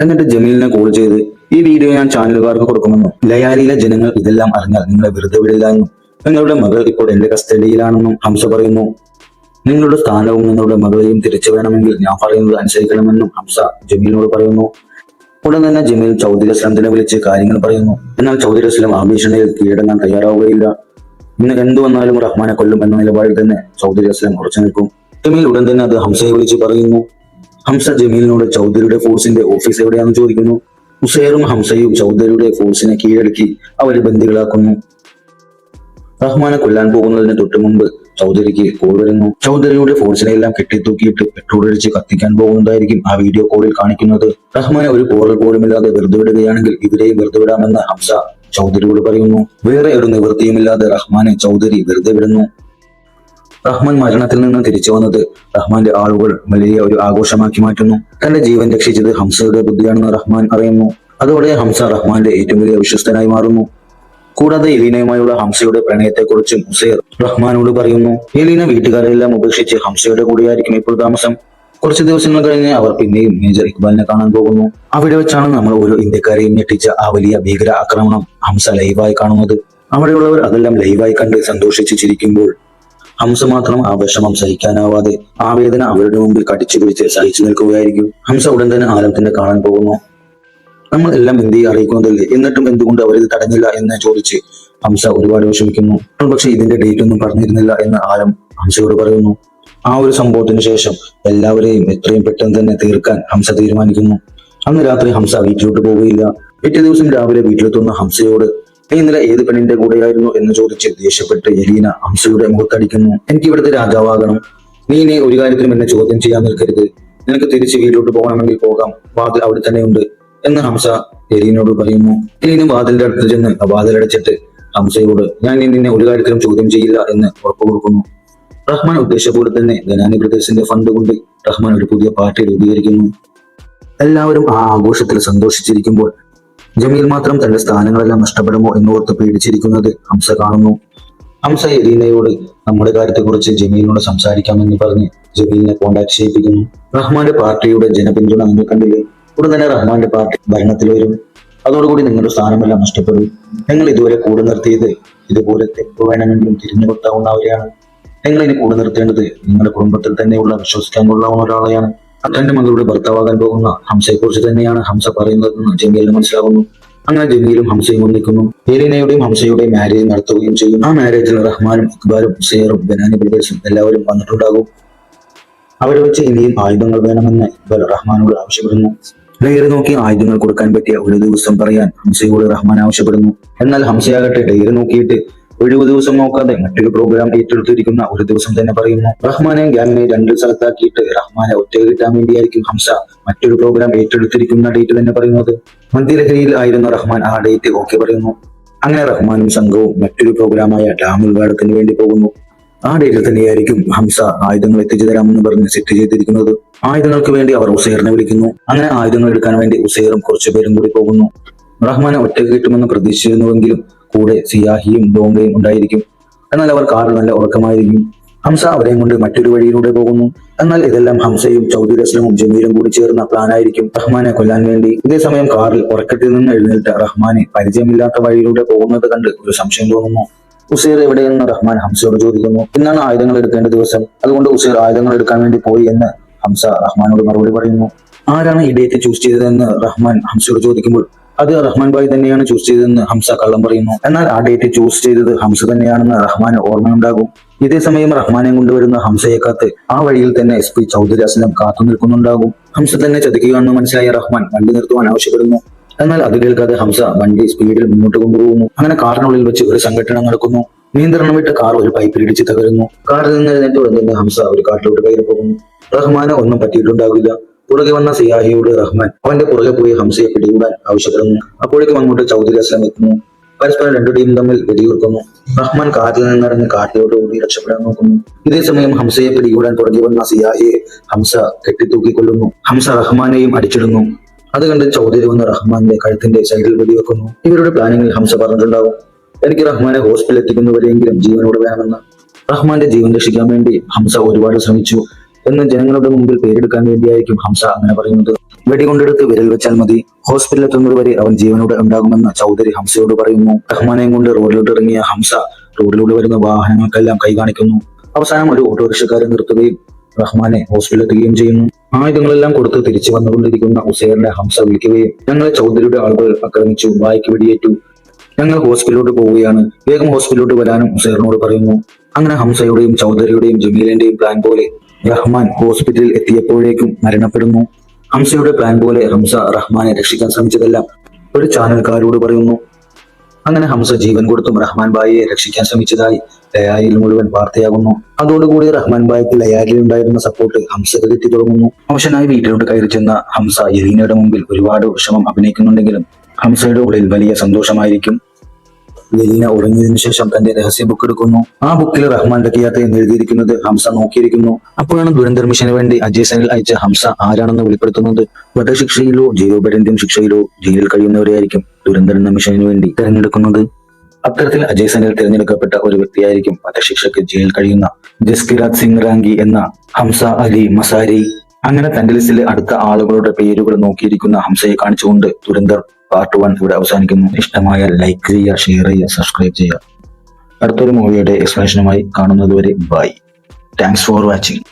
എന്നിട്ട് ജമീലിനെ കോൾ ചെയ്ത് ഈ വീഡിയോ ഞാൻ ചാനലുകാർക്ക് കൊടുക്കുമെന്നും ലയാലിയിലെ ജനങ്ങൾ ഇതെല്ലാം അറിഞ്ഞാൽ നിങ്ങളെ വെറുതെ വിടില്ല എന്നും നിങ്ങളുടെ മകൾ ഇപ്പോൾ എന്റെ കസ്റ്റഡിയിലാണെന്നും ഹംസ പറയുന്നു. നിങ്ങളുടെ സ്ഥാനവും നിങ്ങളുടെ മകളെയും തിരിച്ചു വേണമെങ്കിൽ ഞാൻ പറയുന്നത് അനുസരിക്കണമെന്നും ഹംസ ജമീലിനോട് പറയുന്നു. ഉടൻ തന്നെ ജമീൽ ചൗധരി അസ്ലത്തിനെ വിളിച്ച് കാര്യങ്ങൾ പറയുന്നു. എന്നാൽ ചൗധരി അസ്ലം ആ ഭീഷണിയിൽ കീഴടങ്ങാൻ തയ്യാറാവുകയില്ല. ഇന്ന് എന്തു വന്നാലും റഹ്മാനെ കൊല്ലും എന്ന നിലപാടിൽ തന്നെ ചൗധരി അസ്ലം ഉറച്ചു നിൽക്കും. ജമീൽ ഉടൻ തന്നെ അത് ഹംസയെ വിളിച്ച് പറയുന്നു. ഹംസ ജമീലിനോട് ചൗധരിയുടെ ഫോഴ്സിന്റെ ഓഫീസ് എവിടെയാണെന്ന് ചോദിക്കുന്നു. ഹുസൈറും ഹംസയും ചൗധരിയുടെ ഫോഴ്സിനെ കീഴടക്കി അവരെ ബന്ദികളാക്കുന്നു. റഹ്മാനെ കൊല്ലാൻ പോകുന്നതിന് തൊട്ടു മുമ്പ് ചൗധരിക്ക് കോൾ വരുന്നു. ചൗധരിയുടെ ഫോഴ്സിനെ എല്ലാം കെട്ടിത്തൂക്കിയിട്ട് പെട്രോൾ അടിച്ച് കത്തിക്കാൻ പോകുന്നതായിരിക്കും ആ വീഡിയോ കോളിൽ കാണിക്കുന്നത്. റഹ്മാനെ ഒരു പോറൽ പോലുമില്ലാതെ വെറുതെ വിടുകയാണെങ്കിൽ ഇവരെയും വെറുതെ വിടാമെന്ന് ഹംസ ചൗധരിയോട് പറയുന്നു. വേറെ ഒരു നിവൃത്തിയുമില്ലാതെ റഹ്മാനെ ചൗധരി വെറുതെ വിടുന്നു. റഹ്മാൻ മരണത്തിൽ നിന്ന് തിരിച്ചു വന്നത് റഹ്മാന്റെ ആളുകൾ വലിയ ഒരു ആഘോഷമാക്കി മാറ്റുന്നു. തന്റെ ജീവൻ രക്ഷിച്ചത് ഹംസയുടെ ബുദ്ധിയാണെന്ന് റഹ്മാൻ അറിയുന്നു. അതോടെ ഹംസ റഹ്മാന്റെ ഏറ്റവും വലിയ വിശ്വസ്തനായി മാറുന്നു. കൂടാതെ എലീനയുമായുള്ള ഹംസയുടെ പ്രണയത്തെക്കുറിച്ചും ഉസൈർ റഹ്മാനോട് പറയുന്നു എലീന വീട്ടുകാരെല്ലാം ഉപേക്ഷിച്ച് ഹംസയുടെ കൂടെയായിരിക്കും ഇപ്പോൾ താമസം. കുറച്ച് ദിവസങ്ങൾ കഴിഞ്ഞ് അവർ പിന്നെയും മേജർ ഇക്ബാലിനെ കാണാൻ പോകുന്നു. അവിടെ വെച്ചാണ് നമ്മൾ ഓരോ ഇന്ത്യക്കാരെയും ഞെട്ടിച്ച ആ വലിയ ഭീകര ആക്രമണം ഹംസ ലൈവായി കാണുന്നത്. അവിടെയുള്ളവർ അതെല്ലാം ലൈവായി കണ്ട് സന്തോഷിച്ച് ചിരിക്കുമ്പോൾ ഹംസ മാത്രം ആ വിഷമം സഹിക്കാനാവാതെ ആ വേദന അവരുടെ മുമ്പിൽ കടിച്ചു പിടിച്ച് സഹിച്ചു നിൽക്കുകയായിരിക്കും. ഹംസ ഉടൻ തന്നെ ആലത്തിനെ കാണാൻ പോകുന്നു. നമ്മൾ എല്ലാം ഇന്ത്യയെ അറിയിക്കുന്നതല്ലേ? എന്നിട്ടും എന്തുകൊണ്ട് അവരിത് തടഞ്ഞില്ല എന്ന് ചോദിച്ച് ഹംസ ഒരുപാട് വിഷമിക്കുന്നു. പക്ഷെ ഇതിന്റെ ഡേറ്റ് ഒന്നും പറഞ്ഞിരുന്നില്ല എന്ന് ആലം ഹംസയോട് പറയുന്നു. ആ ഒരു സംഭവത്തിന് ശേഷം എല്ലാവരെയും എത്രയും പെട്ടെന്ന് തന്നെ തീർക്കാൻ ഹംസ തീരുമാനിക്കുന്നു. അന്ന് രാത്രി ഹംസ വീട്ടിലോട്ട് പോവുകയില്ല. പിറ്റേ ദിവസം രാവിലെ വീട്ടിലെത്തുന്ന ഹംസയോട് "നീ ഇന്നലെ ഏത് പെണ്ണിന്റെ കൂടെയായിരുന്നു എന്ന് ചോദിച്ച് ദേഷ്യപ്പെട്ട് എലീന ഹംസയുടെ മുഖത്തടിക്കുന്നു എനിക്ക് ഇവിടുത്തെ രാജാവാകണം. നീ ഇനി ഒരു കാര്യത്തിനും എന്നെ ചോദ്യം ചെയ്യാൻ നിൽക്കരുത്. നിനക്ക് തിരിച്ച് വീട്ടിലോട്ട് പോകണമെങ്കിൽ പോകാം. വാതിൽ അവിടെ തന്നെ ഉണ്ട്. എന്ന് ഹംസ എലീനോട് പറയുന്നു. എലീനും വാതിലിന്റെ അടുത്ത് ചെന്ന് വാതിലടച്ചിട്ട് ഹംസയോട് ഞാൻ ഇനി നിന്നെ ഒരു കാര്യത്തിലും ചോദ്യം ചെയ്യില്ല എന്ന് ഉറപ്പു കൊടുക്കുന്നു. റഹ്മാൻ ഉദ്ദേശപൂർവം തന്നെ ഗനാനി ബ്രദേഴ്സിന്റെ ഫണ്ട് കൊണ്ട് റഹ്മാൻ ഒരു പുതിയ പാർട്ടി രൂപീകരിക്കുന്നു. എല്ലാവരും ആ ആഘോഷത്തിൽ സന്തോഷിച്ചിരിക്കുമ്പോൾ ജമീൽ മാത്രം തന്റെ സ്ഥാനങ്ങളെല്ലാം നഷ്ടപ്പെടുമോ എന്നോർത്ത് പേടിച്ചിരിക്കുന്നത് ഹംസ കാണുന്നു. ഹംസ എലീനയോട് നമ്മുടെ കാര്യത്തെക്കുറിച്ച് ജമീലിനോട് സംസാരിക്കാമെന്ന് പറഞ്ഞ് ജമീലിനെ കോണ്ടാക്ട് ചെയ്യിപ്പിക്കുന്നു. റഹ്മാന്റെ പാർട്ടിയുടെ ജനപിന്തുണ നിങ്ങൾ കണ്ടില്ലേ? ഉടൻ തന്നെ റഹ്മാന്റെ പാർട്ടി ഭരണത്തിൽ വരും. അതോടുകൂടി നിങ്ങളുടെ സ്ഥാനമെല്ലാം നഷ്ടപ്പെടും. ഞങ്ങൾ ഇതുവരെ കൂടെ നിർത്തിയത് ഇതുപോലെ തെപ്പ് വേണമെങ്കിലും തിരിഞ്ഞു കൊട്ടാവുന്നവരെയാണ് നിങ്ങൾ ഇനി കൂടെ നിർത്തേണ്ടത് നിങ്ങളുടെ കുടുംബത്തിൽ തന്നെയുള്ള വിശ്വസിക്കാൻ കൊള്ളാവുന്ന ഒരാളെയാണ്. തന്റെ മകളുടെ ഭർത്താവാകാൻ പോകുന്ന ഹംസയെ കുറിച്ച് തന്നെയാണ് ഹംസ പറയുന്നതെന്ന് ജമീലിന് മനസ്സിലാകുന്നു. അങ്ങനെ ജമീലും ഹംസയും ഒന്നിക്കുന്നു. എലീനയുടെയും ഹംസയുടെയും മാരേജ് നടത്തുകയും ചെയ്യും. ആ മാരേജിൽ റഹ്മാനും ഇക്ബാലും സെയറും ബനാനി ബ്രദേഴ്സും എല്ലാവരും വന്നിട്ടുണ്ടാകും. അവരെ വെച്ച് ഇനിയും ആയുധങ്ങൾ വേണമെന്ന് ഇക്ബാൽ റഹ്മാനോട് ആവശ്യപ്പെടുന്നു. ഡയറി നോക്കി ആയുധങ്ങൾ കൊടുക്കാൻ പറ്റിയ ഒരു ദിവസം പറയാൻ ഹംസയോട് റഹ്മാൻ ആവശ്യപ്പെടുന്നു. എന്നാൽ ഹംസയാകട്ടെ ഡയറി നോക്കിയിട്ട് ഒഴിവ് ദിവസം നോക്കാതെ മറ്റൊരു പ്രോഗ്രാം ഏറ്റെടുത്തിരിക്കുന്ന ഒരു ദിവസം തന്നെ പറയുന്നു. റഹ്മാനെ ഗ്യാങ്ങിനെ രണ്ട് സ്ഥലത്താക്കിയിട്ട് റഹ്മാനെ ഒറ്റ കിട്ടാൻ വേണ്ടിയായിരിക്കും ഹംസ മറ്റൊരു പ്രോഗ്രാം ഏറ്റെടുത്തിരിക്കുന്ന ഡേറ്റ് തന്നെ പറയുന്നത്. മധ്യലഹരിയിൽ ആയിരുന്നു റഹ്മാൻ ആ ഡേറ്റ് ഓക്കെ പറയുന്നു. അങ്ങനെ റഹ്മാനും സംഘവും മറ്റൊരു പ്രോഗ്രാമായ ഡാമുൽ വേടത്തിന് വേണ്ടി പോകുന്നു. ആ ഡേറ്റിൽ തന്നെയായിരിക്കും ഹംസ ആയുധങ്ങൾ എത്തിച്ചു തരാമെന്ന് പറഞ്ഞ് സെറ്റ് ചെയ്തിരിക്കുന്നത്. ആയുധങ്ങൾക്ക് വേണ്ടി അവർ ഉസൈറിനെ വിളിക്കുന്നു. അങ്ങനെ ആയുധങ്ങൾ എടുക്കാൻ വേണ്ടി ഉസൈറും കുറച്ചുപേരും കൂടി പോകുന്നു. റഹ്മാനെ ഒറ്റ കിട്ടുമെന്ന് പ്രതീക്ഷിച്ചിരുന്നുവെങ്കിലും കൂടെ സിയാഹിയും ഡോങ്കയും ഉണ്ടായിരിക്കും. എന്നാൽ അവർ കാറിൽ നല്ല ഉറക്കമായിരിക്കും. ഹംസ അവരെയും കൊണ്ട് മറ്റൊരു വഴിയിലൂടെ പോകുന്നു. എന്നാൽ ഇതെല്ലാം ഹംസയും ചൗധരി അസ്ലമും ജമീലും കൂടി ചേർന്ന പ്ലാനായിരിക്കും റഹ്മാനെ കൊല്ലാൻ വേണ്ടി. ഇതേസമയം കാറിൽ ഉറക്കത്തിൽ നിന്ന് എഴുന്നേറ്റ റഹ്മാനെ പരിചയമില്ലാത്ത വഴിയിലൂടെ പോകുന്നത് കണ്ട് ഒരു സംശയം തോന്നുന്നു. ഉസൈർ എവിടെയെന്ന് റഹ്മാൻ ഹംസയോട് ചോദിക്കുന്നു. ഇന്നാണ് ആയുധങ്ങൾ എടുക്കേണ്ട ദിവസം. അതുകൊണ്ട് ഉസൈർ ആയുധങ്ങൾ എടുക്കാൻ വേണ്ടി പോയി എന്ന് ഹംസ റഹ്മാനോട് മറുപടി പറയുന്നു. ആരാണ് ഈ ചൂസ് ചെയ്തതെന്ന് റഹ്മാൻ ഹംസയോട് ചോദിക്കുമ്പോൾ അത് റഹ്മാൻ ഭായ് തന്നെയാണ് ചൂസ് ചെയ്തതെന്ന് ഹംസ കള്ളം പറയുന്നു. എന്നാൽ ആ ഡേറ്റ് ചൂസ് ചെയ്തത് ഹംസ തന്നെയാണെന്ന് റഹ്മാൻ ഓർമ്മയുണ്ടാകും. ഇതേ സമയം റഹ്മാനെ കൊണ്ടുവരുന്ന ഹംസയെ കാത്ത് ആ വഴിയിൽ തന്നെ എസ് പി ചൗധരി കാത്തു നിൽക്കുന്നുണ്ടാകും. ഹംസ തന്നെ ചതിക്കുകയാണെന്ന് മനസ്സിലായ റഹ്മാൻ വണ്ടി നിർത്തുവാൻ ആവശ്യപ്പെടുന്നു. എന്നാൽ അത് കേൾക്കാതെ ഹംസ വണ്ടി സ്പീഡിൽ മുന്നോട്ട് കൊണ്ടുപോകുന്നു. അങ്ങനെ കാറിനുള്ളിൽ വെച്ച് ഒരു സംഘടന നടക്കുന്നു. നിയന്ത്രണം വിട്ട കാർ ഒരു പൈപ്പിൽ ഇടിച്ച് തകരുന്നു. കാറിൽ നിന്ന് എഴുന്നേറ്റ് ഹംസ ഒരു കാട്ടിലോട്ട് കയറി പോകുന്നു റഹ്മാന് ഒന്നും പറ്റിയിട്ടുണ്ടാവില്ല. പുറകെ വന്ന സിയാഹിയോട് റഹ്മാൻ. അവന്റെ പുറകെ പോയി ഹംസയെ പിടികൂടാൻ ആവശ്യപ്പെടുന്നു. അപ്പോഴേക്കും അങ്ങോട്ട് ചൗധരി അസ്ലം എത്തുന്നു പരസ്പരം രണ്ടു ടീം തമ്മിൽ വെടിയുറക്കുന്നു. റഹ്മാൻ കാറ്റിൽ നിന്നിറങ്ങി കാട്ടിലോട്ട് ഓടി രക്ഷപ്പെടാൻ നോക്കുന്നു. ഇതേ സമയം ഹംസയെ പിടികൂടാൻ പുറകെ വന്ന സിയാഹിയെ ഹംസ കെട്ടിത്തൂക്കിക്കൊള്ളുന്നു ഹംസ റഹ്മാനെയും അടിച്ചിടുന്നു. അത് കണ്ട് ചൗധരി വന്ന് റഹ്മാന്റെ കഴുത്തിന്റെ സൈഡിൽ വെടിവെക്കുന്നു. ഇവരുടെ പ്ലാനിങ്ങിൽ ഹംസ പറഞ്ഞിട്ടുണ്ടാവും എനിക്ക് റഹ്മാനെ ഹോസ്പിറ്റലിൽ എത്തിക്കുന്നവരെയെങ്കിലും ജീവനോട് വേണമെന്ന്. റഹ്മാന്റെ ജീവൻ രക്ഷിക്കാൻ വേണ്ടി ഹംസ ഒരുപാട് ശ്രമിച്ചു. എന്ന് ജനങ്ങളുടെ മുമ്പിൽ പേരെടുക്കാൻ വേണ്ടിയായിരിക്കും ഹംസ അങ്ങനെ പറയുന്നത്. വെടികൊണ്ടെടുത്ത് വിരൽ വെച്ചാൽ മതി. ഹോസ്പിറ്റലിൽ എത്തുന്നത് വരെ അവൻ ജീവനോടെ ഉണ്ടാകുമെന്ന് ചൗധരി ഹംസയോട് പറയുന്നു. റഹ്മാനെയും കൊണ്ട് റോഡിലോട്ട് ഇറങ്ങിയ ഹംസ റോഡിലൂടെ വരുന്ന വാഹനങ്ങൾക്കെല്ലാം കൈ കാണിക്കുന്നു അവസാനം ഒരു ഓട്ടോറിക്ഷക്കാരെ നിർത്തുകയും റഹ്മാനെ ഹോസ്പിറ്റലിൽ എത്തുകയും ചെയ്യുന്നു. ആയുധങ്ങളെല്ലാം കൊടുത്ത് തിരിച്ചു വന്നുകൊണ്ടിരിക്കുന്ന ഉസൈറിനെ ഹംസ വിളിക്കുകയും ഞങ്ങളെ ചൗധരിയുടെ ആളുകൾ ആക്രമിച്ചു വായിക്ക് വെടിയേറ്റു. ഞങ്ങൾ ഹോസ്പിറ്റലിലോട്ട് പോവുകയാണ്. വേഗം ഹോസ്പിറ്റലിലോട്ട് വരാനും ഉസൈറിനോട് പറയുന്നു. അങ്ങനെ ഹംസയുടെയും ചൗധരിയുടെയും ജമീലിന്റെയും പ്ലാൻ പോലെ റഹ്മാൻ ഹോസ്പിറ്റലിൽ എത്തിയപ്പോഴേക്കും മരണപ്പെടുന്നു. ഹംസയുടെ പ്ലാൻ പോലെ ഹംസ റഹ്മാനെ രക്ഷിക്കാൻ ശ്രമിച്ചതെല്ലാം ഒരു ചാനൽക്കാരോട് പറയുന്നു. അങ്ങനെ ഹംസ ജീവൻ കൊടുത്തും റഹ്മാൻ ബായിയെ രക്ഷിക്കാൻ ശ്രമിച്ചതായി ലയാലിൽ മുഴുവൻ വാർത്തയാകുന്നു. അതോടുകൂടി റഹ്മാൻ ബായിക്ക് ലയാലിൽ ഉണ്ടായിരുന്ന സപ്പോർട്ട് ഹംസക്ക് കിട്ടി തുടങ്ങുന്നു. അവശനായി വീട്ടിലോട്ട് കയറി ചെന്ന ഹംസ യലീനയുടെ മുമ്പിൽ ഒരുപാട് വിഷമം അഭിനയിക്കുന്നുണ്ടെങ്കിലും ഹംസയുടെ ഉള്ളിൽ വലിയ സന്തോഷമായിരിക്കും. യലീന ഉറങ്ങിയതിനു ശേഷം തന്റെ രഹസ്യ ബുക്ക് എടുക്കുന്നു. ആ ബുക്കിൽ റഹ്മാൻ റക്കിയാത്ത് എന്ന് എഴുതിയിരിക്കുന്നത് ഹംസ നോക്കിയിരിക്കുന്നു. അപ്പോഴാണ് ദുരന്തർ മിഷന് വേണ്ടി അജയ് സനിൽ അയച്ച ഹംസ ആരാണെന്ന് വെളിപ്പെടുത്തുന്നത്? വധശിക്ഷയിലോ ജീവപര്യന്തം ശിക്ഷയിലോ ജയിലിൽ കഴിയുന്നവരെയായിരിക്കും ദുരന്തർ മിഷന് വേണ്ടി തിരഞ്ഞെടുക്കുന്നത്. അത്തരത്തിൽ അജയ് സനിൽ തിരഞ്ഞെടുക്കപ്പെട്ട ഒരു വ്യക്തിയായിരിക്കും വധശിക്ഷയ്ക്ക് ജയിലിൽ കഴിയുന്ന ജസ്കിരാജ് സിംഗ് റാങ്കി എന്ന ഹംസ അലി മസാരി. അങ്ങനെ തന്റെ ലിസ്റ്റിലെ അടുത്ത ആളുകളുടെ പേരുകൾ നോക്കിയിരിക്കുന്ന ഹംസയെ കാണിച്ചുകൊണ്ട് ദുരന്തർ പാർട്ട് വൺ ഇവിടെ അവസാനിക്കുന്നു. ഇഷ്ടമായ ലൈക്ക് ചെയ്യുക ഷെയർ ചെയ്യുക സബ്സ്ക്രൈബ് ചെയ്യുക. അടുത്തൊരു മൂവിയുടെ എക്സ്പ്ലനേഷനുമായി കാണുന്നതുവരെ ബൈ താങ്ക്സ് ഫോർ വാച്ചിങ്